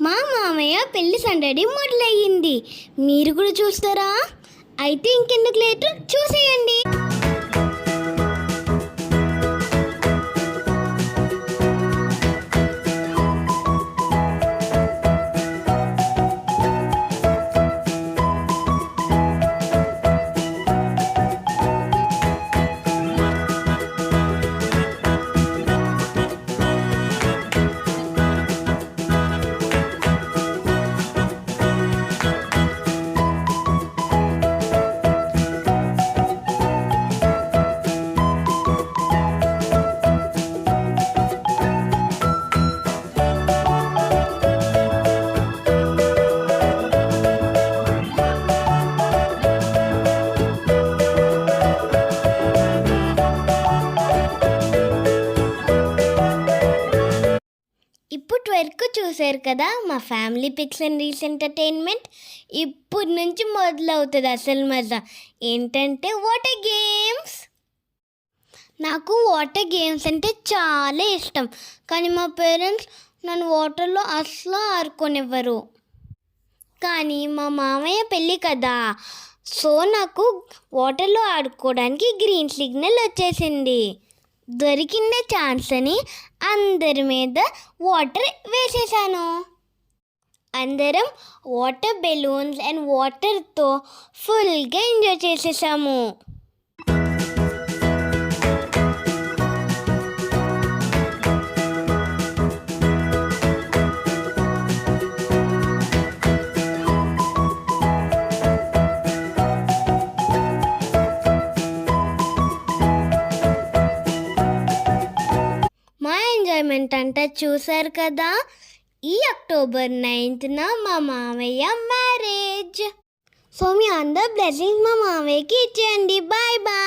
మా మామయ్య పెళ్ళి సందడి మొదలయ్యింది మీరు కూడా చూస్తారా? అయితే ఇంకెందుకు లేటు? చూసేయండి. వరకు చూశారు కదా మా family pics and reels entertainment. ఇప్పుడు నుంచి మొదలవుతుంది అసలు మజా. ఏంటంటే వాటర్ గేమ్స్! నాకు వాటర్ గేమ్స్ అంటే చాలా ఇష్టం. కానీ మా పేరెంట్స్ నన్ను వాటర్లో అసలు ఆడుకోనివ్వరు. కానీ మా మామయ్య పెళ్ళి కదా. సో నాకు వాటర్లో ఆడుకోవడానికి గ్రీన్ సిగ్నల్ వచ్చేసింది. దొరికిన ఛాన్స్ అని అందరి మీద వాటర్ వేసేసాను. అందరం వాటర్ బెలూన్స్ అండ్ వాటర్తో ఫుల్గా ఎంజాయ్ చేసేసాము. ఎంజాయ్మెంట్ అంతా చూశారు కదా? ఈ అక్టోబర్ నైన్త్న మా మామయ్య మ్యారేజ్ సో మీ అందరు బ్లెస్సింగ్స్ మా మామయ్యకి ఇచ్చేయండి. Bye bye